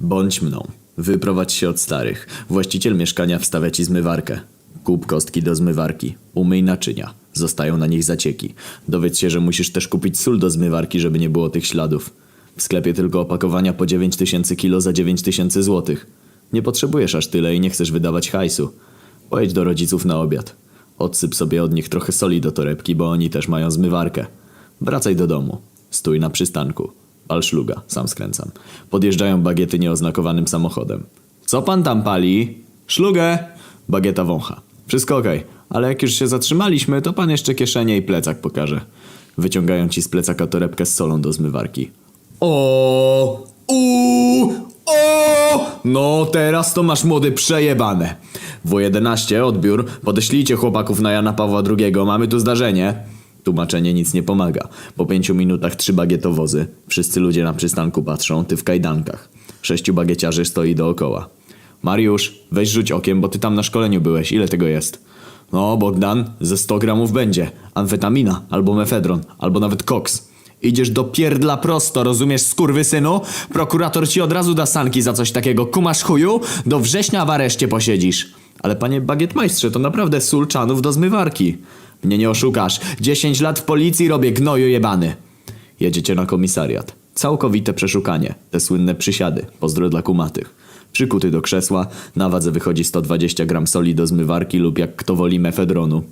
Bądź mną. Wyprowadź się od starych. Właściciel mieszkania wstawia ci zmywarkę. Kup kostki do zmywarki. Umyj naczynia. Zostają na nich zacieki. Dowiedz się, że musisz też kupić sól do zmywarki, żeby nie było tych śladów. W sklepie tylko opakowania po 9000 kilo za 9000 złotych. Nie potrzebujesz aż tyle i nie chcesz wydawać hajsu. Pojedź do rodziców na obiad. Odsyp sobie od nich trochę soli do torebki, bo oni też mają zmywarkę. Wracaj do domu. Stój na przystanku. Pal szluga, sam skręcam. Podjeżdżają bagiety nieoznakowanym samochodem. Co pan tam pali? Szlugę! Bagieta wącha. Wszystko okej, ale jak już się zatrzymaliśmy, to pan jeszcze kieszenie i plecak pokaże. Wyciągają ci z plecaka torebkę z solą do zmywarki. O, u, o! No teraz to masz młody przejebane. W11 odbiór, podeślijcie chłopaków na Jana Pawła II, mamy tu zdarzenie. Tłumaczenie nic nie pomaga. Po pięciu minutach trzy bagietowozy. Wszyscy ludzie na przystanku patrzą, ty w kajdankach. Sześciu bagieciarzy stoi dookoła. Mariusz, weź rzuć okiem, bo ty tam na szkoleniu byłeś. Ile tego jest? No, Bogdan, ze 100 gramów będzie. Amfetamina, albo mefedron, albo nawet koks. Idziesz do pierdla prosto, rozumiesz, skurwysynu? Prokurator ci od razu da sanki za coś takiego. Kumasz chuju? Do września w areszcie posiedzisz. Ale panie bagietmajstrze, to naprawdę sól czanów do zmywarki. Mnie nie oszukasz. 10 lat w policji robię gnoju jebany. Jedziecie na komisariat. Całkowite przeszukanie. Te słynne przysiady. Pozdro dla kumatych. Przykuty do krzesła, na wadze wychodzi 120 gram soli do zmywarki lub jak kto woli mefedronu.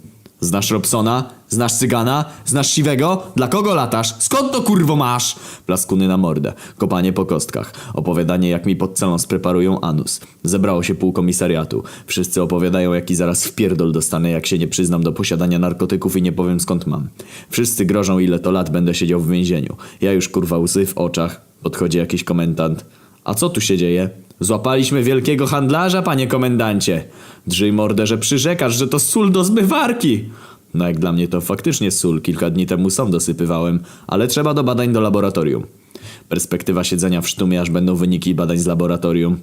Znasz Robsona? Znasz Cygana? Znasz Siwego? Dla kogo latasz? Skąd to kurwo masz? Plaskuny na mordę, kopanie po kostkach, opowiadanie jak mi pod celą spreparują anus. Zebrało się pół komisariatu. Wszyscy opowiadają jaki zaraz wpierdol dostanę jak się nie przyznam do posiadania narkotyków i nie powiem skąd mam. Wszyscy grożą ile to lat będę siedział w więzieniu. Ja już kurwa łzy w oczach. Podchodzi jakiś komendant. A co tu się dzieje? Złapaliśmy wielkiego handlarza, panie komendancie. Drżyj mordę, że przyrzekasz, że to sól do zmywarki. No jak dla mnie to faktycznie sól, kilka dni temu sam dosypywałem, ale trzeba do badań do laboratorium. Perspektywa siedzenia w sztumie, aż będą wyniki badań z laboratorium.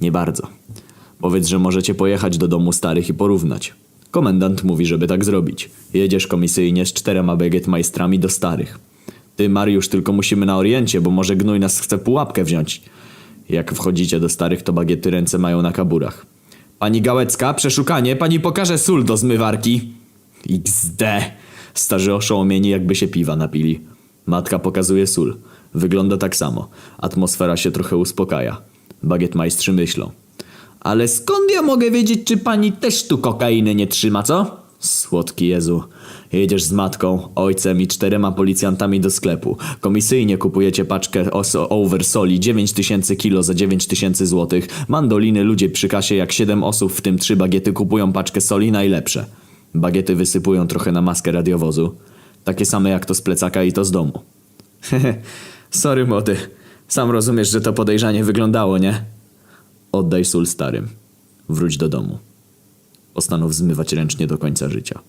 Nie bardzo. Powiedz, że możecie pojechać do domu starych i porównać. Komendant mówi, żeby tak zrobić. Jedziesz komisyjnie z czterema bagietmajstrami do starych. Ty, Mariusz, tylko musimy na oriencie, bo może gnój nas chce pułapkę wziąć. Jak wchodzicie do starych, to bagiety ręce mają na kaburach. Pani Gałecka, przeszukanie, pani pokaże sól do zmywarki. XD. Starzy oszołomieni jakby się piwa napili. Matka pokazuje sól. Wygląda tak samo. Atmosfera się trochę uspokaja. Bagietmajstrzy myślą. Ale skąd ja mogę wiedzieć, czy pani też tu kokainy nie trzyma, co? Słodki Jezu. Jedziesz z matką, ojcem i czterema policjantami do sklepu. Komisyjnie kupujecie paczkę os- over soli 9000 kilo za 9000 złotych. Mandoliny ludzie przy kasie jak 7 osób, w tym 3 bagiety kupują paczkę soli najlepsze. Bagiety wysypują trochę na maskę radiowozu. Takie same jak to z plecaka i to z domu. Hehe, sorry młody. Sam rozumiesz, że to podejrzanie wyglądało, nie? Oddaj sól starym. Wróć do domu. Postanów zmywać ręcznie do końca życia.